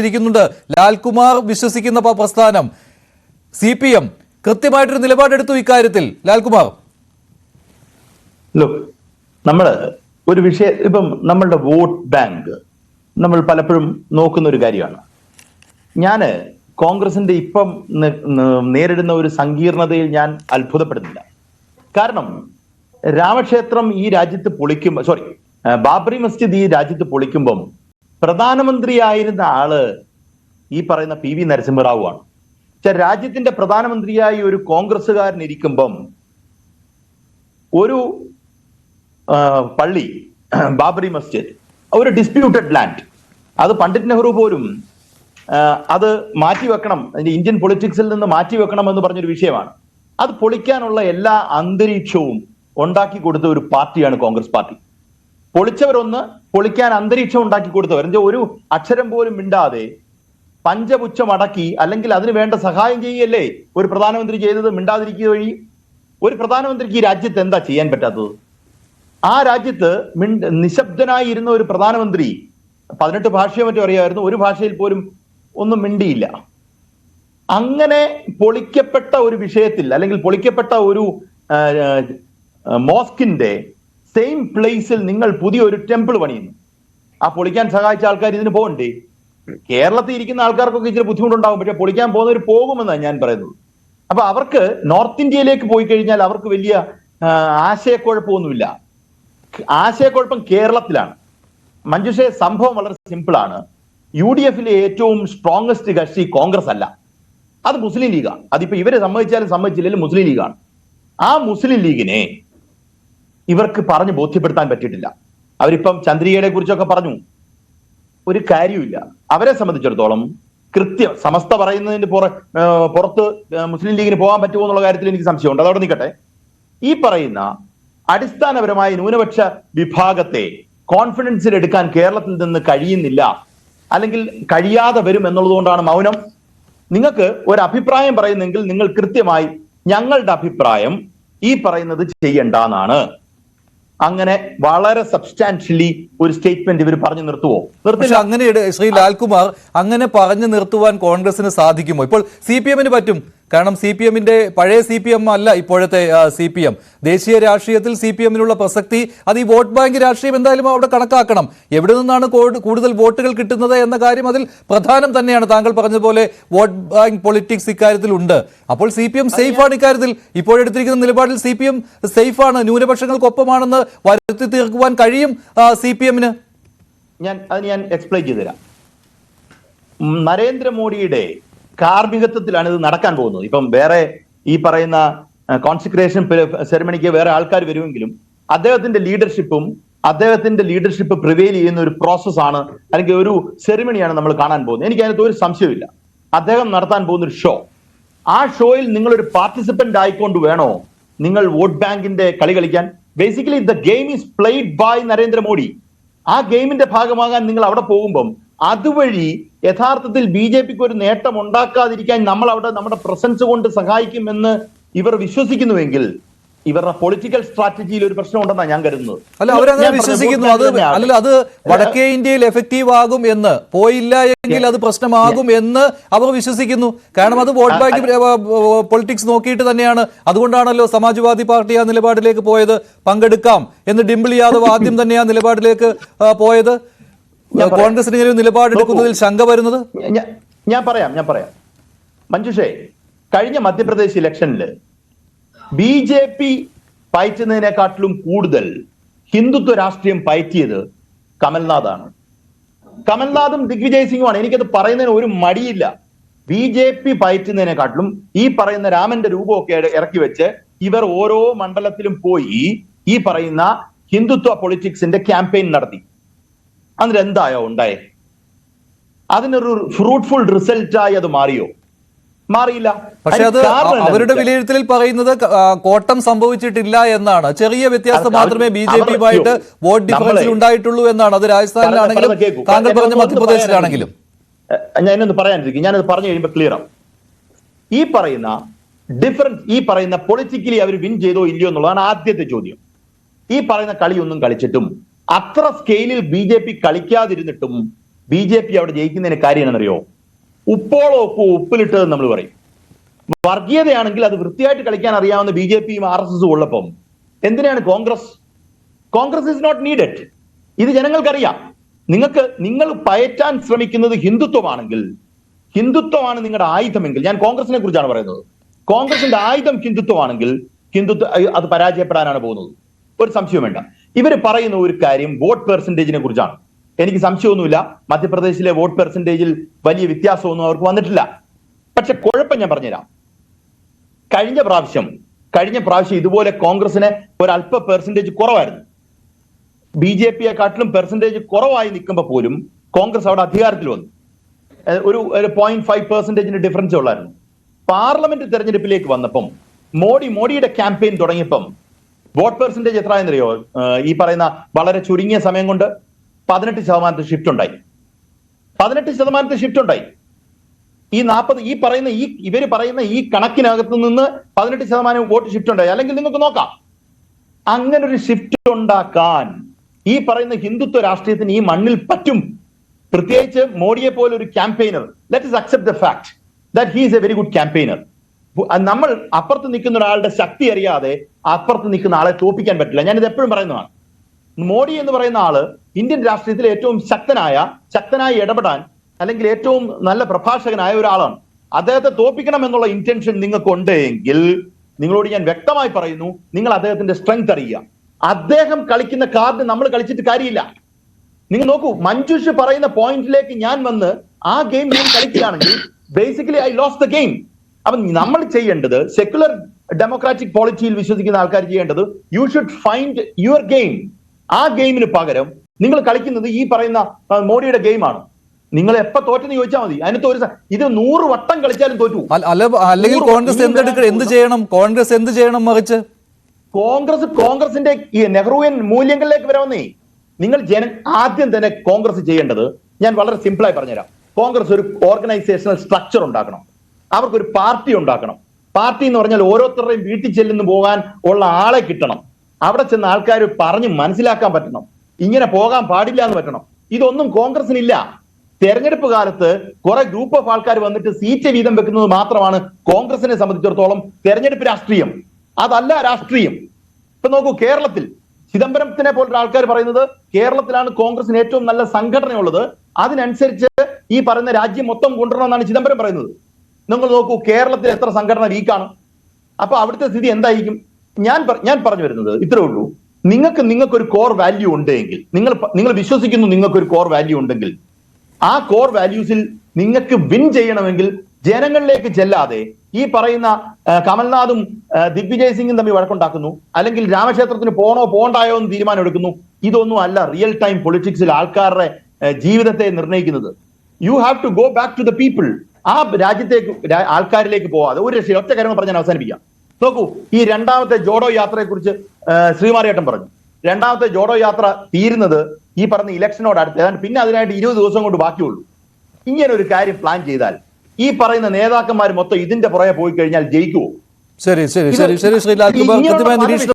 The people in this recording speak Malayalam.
ഇരിക്കുന്നുണ്ട്. ലാൽകുമാർ വിശ്വസിക്കുന്ന പ്രസ്ഥാനം. സി പി എം കൃത്യമായിട്ടൊരു നിലപാടെടുത്തു ഇക്കാര്യത്തിൽ. ലാൽകുമാർ. നമ്മൾ ഒരു വിഷയം ഇപ്പം നമ്മളുടെ വോട്ട് ബാങ്ക് നമ്മൾ പലപ്പോഴും നോക്കുന്ന ഒരു കാര്യമാണ്. ഞാൻ കോൺഗ്രസിന്റെ ഇപ്പം നേരിടുന്ന ഒരു സങ്കീർണതയിൽ ഞാൻ അത്ഭുതപ്പെടുന്നില്ല. കാരണം രാമക്ഷേത്രം ഈ രാജ്യത്ത് പൊളിക്കുമ്പോൾ സോറി ബാബറി മസ്ജിദ് ഈ രാജ്യത്ത് പൊളിക്കുമ്പം പ്രധാനമന്ത്രിയായിരുന്ന ആൾ ഈ പറയുന്ന പി വി നരസിംഹറാവു ആണ്. രാജ്യത്തിന്റെ പ്രധാനമന്ത്രിയായി ഒരു കോൺഗ്രസ്സുകാരൻ ഇരിക്കുമ്പം ഒരു പള്ളി ബാബറി മസ്ജിദ് ഒരു ഡിസ്പ്യൂട്ടഡ് ലാൻഡ് അത് പണ്ഡിറ്റ് നെഹ്റു പോലും അത് മാറ്റിവെക്കണം ഇന്ത്യൻ പൊളിറ്റിക്സിൽ നിന്ന് മാറ്റിവെക്കണം എന്ന് പറഞ്ഞൊരു വിഷയമാണ്. അത് പൊളിക്കാനുള്ള എല്ലാ അന്തരീക്ഷവും ഉണ്ടാക്കി കൊടുത്ത ഒരു പാർട്ടിയാണ് കോൺഗ്രസ് പാർട്ടി. പൊളിച്ചവരൊന്ന് പൊളിക്കാൻ അന്തരീക്ഷം ഉണ്ടാക്കി കൊടുത്തവർ. എന്നുവെച്ചാൽ ഒരു അക്ഷരം പോലും മിണ്ടാതെ പഞ്ചപുച്ഛം അടക്കി അല്ലെങ്കിൽ അതിന് വേണ്ട സഹായം ചെയ്യല്ലേ ഒരു പ്രധാനമന്ത്രി ചെയ്തത് മിണ്ടാതിരിക്കുക വഴി. ഒരു പ്രധാനമന്ത്രിക്ക് ഈ രാജ്യത്ത് എന്താ ചെയ്യാൻ പറ്റാത്തത്? ആ രാജ്യത്ത് മിണ്ട നിശബ്ദനായി ഇരുന്ന ഒരു പ്രധാനമന്ത്രി പതിനെട്ട് ഭാഷയോ മറ്റോ അറിയാമായിരുന്നു ഒരു ഭാഷയിൽ പോലും ഒന്നും മിണ്ടിയില്ല. അങ്ങനെ പൊളിക്കപ്പെട്ട ഒരു വിഷയത്തിൽ അല്ലെങ്കിൽ പൊളിക്കപ്പെട്ട ഒരു മോസ്കിന്റെ സെയിം പ്ലേസിൽ നിങ്ങൾ പുതിയ ഒരു ടെമ്പിൾ പണിയുന്നു. ആ പൊളിക്കാൻ സഹായിച്ച ആൾക്കാർ ഇതിന് പോകണ്ടേ കേരളത്തിൽ ഇരിക്കുന്ന ആൾക്കാർക്കൊക്കെ ഇച്ചിരി ബുദ്ധിമുട്ടുണ്ടാകും പക്ഷെ പൊളിക്കാൻ പോകുന്നവർ പോകുമെന്നാണ് ഞാൻ പറയുന്നത്. അപ്പൊ അവർക്ക് നോർത്ത് ഇന്ത്യയിലേക്ക് പോയി കഴിഞ്ഞാൽ അവർക്ക് വലിയ ആശയക്കുഴപ്പമൊന്നുമില്ല. ആശയക്കുഴപ്പം കേരളത്തിലാണ്. മഞ്ജുഷെ സംഭവം വളരെ സിമ്പിളാണ് യു ഡി എഫിലെ ഏറ്റവും സ്ട്രോങ്സ്റ്റ് കക്ഷി കോൺഗ്രസ് അല്ല. അത് മുസ്ലിം ലീഗാണ് അതിപ്പോ ഇവരെ സമ്മതിച്ചാലും സമ്മതിച്ചില്ലെങ്കിലും മുസ്ലിം ലീഗാണ്. ആ മുസ്ലിം ലീഗിനെ ഇവർക്ക് പറഞ്ഞ് ബോധ്യപ്പെടുത്താൻ പറ്റിയിട്ടില്ല. അവരിപ്പം ചന്ദ്രികയെ കുറിച്ചൊക്കെ പറഞ്ഞു. ഒരു കാര്യമില്ല അവരെ സംബന്ധിച്ചിടത്തോളം കൃത്യം സമസ്ത പറയുന്നതിന് പുറ പുറത്ത് മുസ്ലിം ലീഗിന് പോകാൻ പറ്റുമോ എന്നുള്ള കാര്യത്തിൽ എനിക്ക് സംശയമുണ്ട്. അതവിടെ നിൽക്കട്ടെ. ഈ പറയുന്ന അടിസ്ഥാനപരമായ ന്യൂനപക്ഷ വിഭാഗത്തെ കോൺഫിഡൻസിൽ എടുക്കാൻ കേരളത്തിൽ നിന്ന് കഴിയുന്നില്ല അല്ലെങ്കിൽ കഴിയാതെ വരും എന്നുള്ളതുകൊണ്ടാണ് മൗനം. നിങ്ങൾക്ക് ഒരു അഭിപ്രായം പറയുന്നെങ്കിൽ നിങ്ങൾ കൃത്യമായി ഞങ്ങളുടെ അഭിപ്രായം ഈ പറയുന്നത് ചെയ്യണ്ടെന്നാണ് അങ്ങനെ വളരെ സബ്സ്റ്റാൻഷ്യലി ഒരു സ്റ്റേറ്റ്മെന്റ് ഇവർ പറഞ്ഞു നിർത്തുവോ? നിർത്തില്ല. അങ്ങനെ ശ്രീ ലാൽകുമാർ അങ്ങനെ പറഞ്ഞു നിർത്തുവാൻ കോൺഗ്രസിന് സാധിക്കുമോ? ഇപ്പോൾ സി പി എമ്മിന് പറ്റും. കാരണം സി പി എമ്മിന്റെ പഴയ സി പി എം അല്ല ഇപ്പോഴത്തെ സി പി എം. ദേശീയ രാഷ്ട്രീയത്തിൽ സി പി എമ്മിനുള്ള പ്രസക്തി അത് ഈ വോട്ട് ബാങ്ക് രാഷ്ട്രീയം എന്തായാലും അവിടെ കണക്കാക്കണം. എവിടെ നിന്നാണ് കൂടുതൽ വോട്ടുകൾ കിട്ടുന്നത് എന്ന കാര്യം അതിൽ പ്രധാനം തന്നെയാണ്. താങ്കൾ പറഞ്ഞതുപോലെ വോട്ട് ബാങ്ക് പൊളിറ്റിക്സ് ഇക്കാര്യത്തിൽ ഉണ്ട് അപ്പോൾ സി പി എം സേഫാണ് ഇക്കാര്യത്തിൽ. ഇപ്പോഴെടുത്തിരിക്കുന്ന നിലപാടിൽ സി പി എം സേഫാണ്. ന്യൂനപക്ഷങ്ങൾക്കൊപ്പമാണെന്ന് വരുത്തി തീർക്കുവാൻ കഴിയും സി പി എമ്മിന്? ഞാൻ അത് ഞാൻ എക്സ്പ്ലെയിൻ ചെയ്തുതരാം. തരാം നരേന്ദ്രമോദിയുടെ കാർമ്മികത്വത്തിലാണ് ഇത് നടക്കാൻ പോകുന്നത്. ഇപ്പം വേറെ ഈ പറയുന്ന കോൺസിക്രേഷൻ സെറമണിക്ക് വേറെ ആൾക്കാർ വരുമെങ്കിലും അദ്ദേഹത്തിന്റെ ലീഡർഷിപ്പും അദ്ദേഹത്തിന്റെ ലീഡർഷിപ്പ് പ്രിവെയിൽ ചെയ്യുന്ന ഒരു പ്രോസസ്സാണ് അല്ലെങ്കിൽ ഒരു സെറിമണിയാണ് നമ്മൾ കാണാൻ പോകുന്നത്. എനിക്ക് അതിനകത്ത് ഒരു സംശയമില്ല അദ്ദേഹം നടത്താൻ പോകുന്ന ഒരു ഷോ ആ ഷോയിൽ നിങ്ങൾ ഒരു പാർട്ടിസിപ്പന്റ് ആയിക്കൊണ്ട് വേണോ നിങ്ങൾ വോട്ട് ബാങ്കിന്റെ കളി കളിക്കാൻ? Basically the game is played by Narendra Modi. ആ ഗെയിമിന്റെ ഭാഗമാകാൻ നിങ്ങൾ അവിടെ പോകുമ്പം അതുവഴി യഥാർത്ഥത്തിൽ ബി ജെ പിക്ക് ഒരു നേട്ടം ഉണ്ടാക്കാതിരിക്കാൻ നമ്മൾ അവിടെ നമ്മുടെ പ്രസൻസ് കൊണ്ട് സഹായിക്കുമെന്ന് ഇവർ വിശ്വസിക്കുന്നുവെങ്കിൽ ഇവരുടെ പൊളിറ്റിക്കൽ സ്ട്രാറ്റജിയിൽ ഒരു പ്രശ്നം ഉണ്ടെന്നാണ് ഞാൻ കരുതുന്നത്. അല്ല അവരങ്ങനെ വിശ്വസിക്കുന്നു. അത് അല്ല അത് വടക്കേ ഇന്ത്യയിൽ എഫക്റ്റീവ് ആകും എന്ന് പോയില്ല എങ്കിൽ അത് പ്രശ്നമാകും എന്ന് അവർ വിശ്വസിക്കുന്നു. കാരണം അത് വോട്ട് ബാങ്ക് പൊളിറ്റിക്സ് നോക്കിയിട്ട് തന്നെയാണ്. അതുകൊണ്ടാണല്ലോ സമാജ്വാദി പാർട്ടി ആ നിലപാടിലേക്ക് പോയത്. പങ്കെടുക്കാം എന്ന് ഡിംപിൾ യാദവ് ആദ്യം തന്നെ ആ നിലപാടിലേക്ക് പോയത്. കോൺഗ്രസിന് ഒരു നിലപാടെടുക്കുന്നതിൽ ശങ്ക വരുന്നത്? ഞാൻ പറയാം ഞാൻ പറയാം. മഞ്ജുഷേ കഴിഞ്ഞ മധ്യപ്രദേശ് ഇലക്ഷനിൽ ബി ജെ പി പയറ്റുന്നതിനെക്കാട്ടിലും കൂടുതൽ ഹിന്ദുത്വ രാഷ്ട്രീയം പയറ്റിയത് കമൽനാഥാണ്. കമൽനാഥും ദിഗ്വിജയ് സിംഗുമാണ്. എനിക്കത് പറയുന്നതിന് ഒരു മടിയില്ല. ബി ജെ പി പയറ്റുന്നതിനെക്കാട്ടിലും ഈ പറയുന്ന രാമന്റെ രൂപമൊക്കെ ഇറക്കി വെച്ച് ഇവർ ഓരോ മണ്ഡലത്തിലും പോയി ഈ പറയുന്ന ഹിന്ദുത്വ പൊളിറ്റിക്സിന്റെ ക്യാമ്പയിൻ നടത്തി. എന്നിട്ട് എന്തായോ ഉണ്ടായേ? അതിനൊരു ഫ്രൂട്ട്ഫുൾ റിസൾട്ടായി അത് മാറിയോ? മാറിയില്ല. പക്ഷെ അത് അവരുടെ വിലയിരുത്തലിൽ പറയുന്നത് കോട്ടം സംഭവിച്ചിട്ടില്ല എന്നാണ്. ചെറിയ വ്യത്യാസം മാത്രമേ ബി ജെ പിയുമായിട്ട് വോട്ട് ഡിഫറൻസിൽ ഉണ്ടായിട്ടുള്ളൂ എന്നാണ്. അത് രാജസ്ഥാനിലാണെങ്കിലും താങ്കൾ പറഞ്ഞ മധ്യപ്രദേശിലാണെങ്കിലും. ഞാൻ ഇന്നൊന്ന് പറയാനിരിക്കും. ഞാനത് പറഞ്ഞു കഴിയുമ്പോൾ ക്ലിയർ ആവും. ഈ പറയുന്ന ഡിഫറൻസ് ഈ പറയുന്ന പൊളിറ്റിക്കലി അവർ വിൻ ചെയ്തോ ഇല്ലയോ എന്നുള്ളതാണ് ആദ്യത്തെ ചോദ്യം. ഈ പറയുന്ന കളിയൊന്നും കളിച്ചിട്ടും അത്ര സ്കെയിലിൽ ബി ജെ പി കളിക്കാതിരുന്നിട്ടും ബി ജെ പി അവിടെ ജയിക്കുന്നതിന് കാര്യം എന്നറിയോ ഉപ്പോളോ ഉപ്പോ ഉപ്പിലിട്ടതെന്ന് നമ്മൾ പറയും. വർഗീയതയാണെങ്കിൽ അത് വൃത്തിയായിട്ട് കളിക്കാൻ അറിയാവുന്ന ബി ജെ പിയും ആർ എസ് എസും ഉള്ളപ്പം എന്തിനാണ് Congress? Congress is not needed ഇത് ജനങ്ങൾക്കറിയാം. നിങ്ങൾക്ക് നിങ്ങൾ പയറ്റാൻ ശ്രമിക്കുന്നത് ഹിന്ദുത്വമാണെങ്കിൽ ഹിന്ദുത്വമാണ് നിങ്ങളുടെ ആയുധമെങ്കിൽ ഞാൻ കോൺഗ്രസിനെ കുറിച്ചാണ് പറയുന്നത്. കോൺഗ്രസിന്റെ ആയുധം ഹിന്ദുത്വമാണെങ്കിൽ ഹിന്ദുത്വ അത് പരാജയപ്പെടാനാണ് പോകുന്നത്. ഒരു സംശയം വേണ്ട. ഇവർ പറയുന്ന ഒരു കാര്യം വോട്ട് പെർസെന്റേജിനെ കുറിച്ചാണ്. എനിക്ക് സംശയമൊന്നുമില്ല. മധ്യപ്രദേശിലെ വോട്ട് പെർസെന്റേജിൽ വലിയ വ്യത്യാസമൊന്നും അവർക്ക് വന്നിട്ടില്ല. പക്ഷെ കുഴപ്പം ഞാൻ പറഞ്ഞുതരാം. കഴിഞ്ഞ പ്രാവശ്യം കഴിഞ്ഞ പ്രാവശ്യം ഇതുപോലെ കോൺഗ്രസിന് ഒരല്പ പെർസെന്റേജ് കുറവായിരുന്നു. ബി ജെ പിയെ കാട്ടിലും പെർസെന്റേജ് കുറവായി നിൽക്കുമ്പോൾ പോലും കോൺഗ്രസ് അവിടെ അധികാരത്തിൽ വന്നു. ഒരു ഒരു പോയിന്റ് ഫൈവ് പെർസെന്റേജിന്റെ ഡിഫറൻസ് ഉള്ളായിരുന്നു. പാർലമെന്റ് തെരഞ്ഞെടുപ്പിലേക്ക് വന്നപ്പം മോഡി മോഡിയുടെ ക്യാമ്പയിൻ തുടങ്ങിയപ്പം വോട്ട് പെർസെന്റേജ് എത്ര എന്നറിയോ ഏഹ് ഈ പറയുന്ന വളരെ ചുരുങ്ങിയ സമയം കൊണ്ട് പതിനെട്ട് ശതമാനത്തിൽ ഷിഫ്റ്റ് ഉണ്ടായി. പതിനെട്ട് ശതമാനത്തിൽ ഷിഫ്റ്റ് ഉണ്ടായി. ഈ നാൽപ്പത് ഈ പറയുന്ന ഈ ഇവർ പറയുന്ന ഈ കണക്കിനകത്ത് നിന്ന് പതിനെട്ട് ശതമാനം വോട്ട് ഷിഫ്റ്റ് ഉണ്ടായി. അല്ലെങ്കിൽ നിങ്ങൾക്ക് നോക്കാം. അങ്ങനെ ഒരു ഷിഫ്റ്റ് ഉണ്ടാക്കാൻ ഈ പറയുന്ന ഹിന്ദുത്വ രാഷ്ട്രീയത്തിന് ഈ മണ്ണിൽ പറ്റും. പ്രത്യേകിച്ച് മോഡിയെ പോലെ ഒരു campaigner let us accept the fact that he's a very good campaigner നമ്മൾ അപ്പുറത്ത് നിൽക്കുന്ന ഒരാളുടെ ശക്തി അറിയാതെ അപ്പുറത്ത് നിൽക്കുന്ന ആളെ തോപ്പിക്കാൻ പറ്റില്ല. ഞാനിത് എപ്പോഴും പറയുന്നതാണ്. മോഡി എന്ന് പറയുന്ന ആൾ ഇന്ത്യൻ രാഷ്ട്രീയത്തിൽ ഏറ്റവും ശക്തനായ ശക്തനായി ഇടപെടാൻ അല്ലെങ്കിൽ ഏറ്റവും നല്ല പ്രഭാഷകനായ ഒരാളാണ്. അദ്ദേഹത്തെ തോപ്പിക്കണം എന്നുള്ള ഇന്റൻഷൻ നിങ്ങൾക്കുണ്ട് എങ്കിൽ നിങ്ങളോട് ഞാൻ വ്യക്തമായി പറയുന്നു നിങ്ങൾ അദ്ദേഹത്തിന്റെ സ്ട്രെങ്ത് അറിയുക. അദ്ദേഹം കളിക്കുന്ന കാർഡ് നമ്മൾ കളിച്ചിട്ട് കാര്യമില്ല. നിങ്ങൾ നോക്കൂ മഞ്ജുഷ് പറയുന്ന പോയിന്റിലേക്ക് ഞാൻ വന്ന് ആ ഗെയിം ഞാൻ കളിക്കുകയാണെങ്കിൽ basically I lose the game അപ്പൊ നമ്മൾ ചെയ്യേണ്ടത് സെക്യുലർ ഡെമോക്രാറ്റിക് പോളിറ്റിയിൽ വിശ്വസിക്കുന്ന ആൾക്കാർ ചെയ്യേണ്ടത് you should find your game ആ ഗെയിമിന് പകരം നിങ്ങൾ കളിക്കുന്നത് ഈ പറയുന്ന മോഡിയുടെ ഗെയിമാണ് നിങ്ങൾ എപ്പോ തോറ്റെന്ന് ചോദിച്ചാൽ മതി. അതിനകത്ത് ഒരു ഇത് നൂറ് വട്ടം കളിച്ചാലും തോറ്റു. അല്ല അല്ല- അല്ലെങ്കിൽ കോൺഗ്രസ് എന്തെടുക്കണം എന്ത് ചെയ്യണം? കോൺഗ്രസ് എന്ത് ചെയ്യണം മറിച്ച്? കോൺഗ്രസ് കോൺഗ്രസിന്റെ ഈ നെഹ്റുവിയൻ മൂല്യങ്ങളിലേക്ക് വരാമെന്നേ നിങ്ങൾ ജന ആദ്യം തന്നെ കോൺഗ്രസ് ചെയ്യേണ്ടത് ഞാൻ വളരെ സിമ്പിളായി പറഞ്ഞുതരാം. കോൺഗ്രസ് ഒരു ഓർഗനൈസേഷണൽ സ്ട്രക്ചർ ഉണ്ടാക്കണം. അവർക്കൊരു പാർട്ടി ഉണ്ടാക്കണം. പാർട്ടി എന്ന് പറഞ്ഞാൽ ഓരോരുത്തരുടെയും വീട്ടിൽ ചെല്ലുന്നു പോകാൻ ഉള്ള ആളെ കിട്ടണം. അവിടെ ചെന്ന് ആൾക്കാർ പറഞ്ഞ് മനസ്സിലാക്കാൻ പറ്റണം. ഇങ്ങനെ പോകാൻ പാടില്ല എന്ന് പറ്റണം. ഇതൊന്നും കോൺഗ്രസിനില്ല. തെരഞ്ഞെടുപ്പ് കാലത്ത് കുറെ ഗ്രൂപ്പ് ഓഫ് ആൾക്കാർ വന്നിട്ട് സീറ്റ് വീതം വെക്കുന്നത് മാത്രമാണ് കോൺഗ്രസിനെ സംബന്ധിച്ചിടത്തോളം തെരഞ്ഞെടുപ്പ് രാഷ്ട്രീയം. അതല്ല രാഷ്ട്രീയം. ഇപ്പൊ നോക്കൂ കേരളത്തിൽ ചിദംബരത്തിനെ പോലുള്ള ആൾക്കാർ പറയുന്നത് കേരളത്തിലാണ് കോൺഗ്രസിന് ഏറ്റവും നല്ല സംഘടനയുള്ളത്. അതിനനുസരിച്ച് ഈ പറയുന്ന രാജ്യം മൊത്തം കൊണ്ടുവരണമെന്നാണ് ചിദംബരം പറയുന്നത്. നിങ്ങൾ നോക്കൂ കേരളത്തിൽ എത്ര സംഘടന വീക്കാണ് അപ്പൊ അവിടുത്തെ സ്ഥിതി എന്തായിരിക്കും? ഞാൻ ഞാൻ പറഞ്ഞു വരുന്നത് ഇത്രേ ഉള്ളൂ. നിങ്ങൾക്ക് നിങ്ങൾക്ക് ഒരു കോർ വാല്യൂ ഉണ്ടെങ്കിൽ നിങ്ങൾ നിങ്ങൾ വിശ്വസിക്കുന്നു നിങ്ങൾക്ക് ഒരു കോർ വാല്യൂ ഉണ്ടെങ്കിൽ ആ കോർ വാല്യൂസിൽ നിങ്ങൾക്ക് വിൻ ചെയ്യണമെങ്കിൽ ജനങ്ങളിലേക്ക് ചെല്ലാതെ ഈ പറയുന്ന കമൽനാഥും ദിഗ്വിജയ് സിംഗും തമ്മിൽ വഴക്കുണ്ടാക്കുന്നു. അല്ലെങ്കിൽ രാമക്ഷേത്രത്തിന് പോണോ പോണ്ടായോ എന്ന് തീരുമാനം എടുക്കുന്നു ഇതൊന്നും അല്ല റിയൽ ടൈം പൊളിറ്റിക്സിൽ ആൾക്കാരുടെ ജീവിതത്തെ നിർണയിക്കുന്നത് you have to go back to the people ആ രാജ്യത്തേക്ക് ആൾക്കാരിലേക്ക് പോവാതെ ഒരു രക്ഷ ഒറ്റ കാര്യം പറഞ്ഞ് ഞാൻ അവസാനിപ്പിക്കാം. നോക്കൂ ഈ രണ്ടാമത്തെ ജോഡോ യാത്രയെ കുറിച്ച് ശ്രീമാരിയേട്ടൻ പറഞ്ഞു. രണ്ടാമത്തെ ജോഡോ യാത്ര തീരുന്നത് ഈ പറഞ്ഞ ഇലക്ഷനോട് അടുത്ത് ഏതാണ്ട് പിന്നെ അതിനായിട്ട് ഇരുപത് ദിവസം കൊണ്ട് ബാക്കിയുള്ളൂ. ഇങ്ങനെ ഒരു കാര്യം പ്ലാൻ ചെയ്താൽ ഈ പറയുന്ന നേതാക്കന്മാർ മൊത്തം ഇതിന്റെ പുറകെ പോയി കഴിഞ്ഞാൽ ജയിക്കുവോ? ശരി ശരി ശരി ശരി ശ്രീലാൽ കൃത്യമായ നിരീക്ഷണം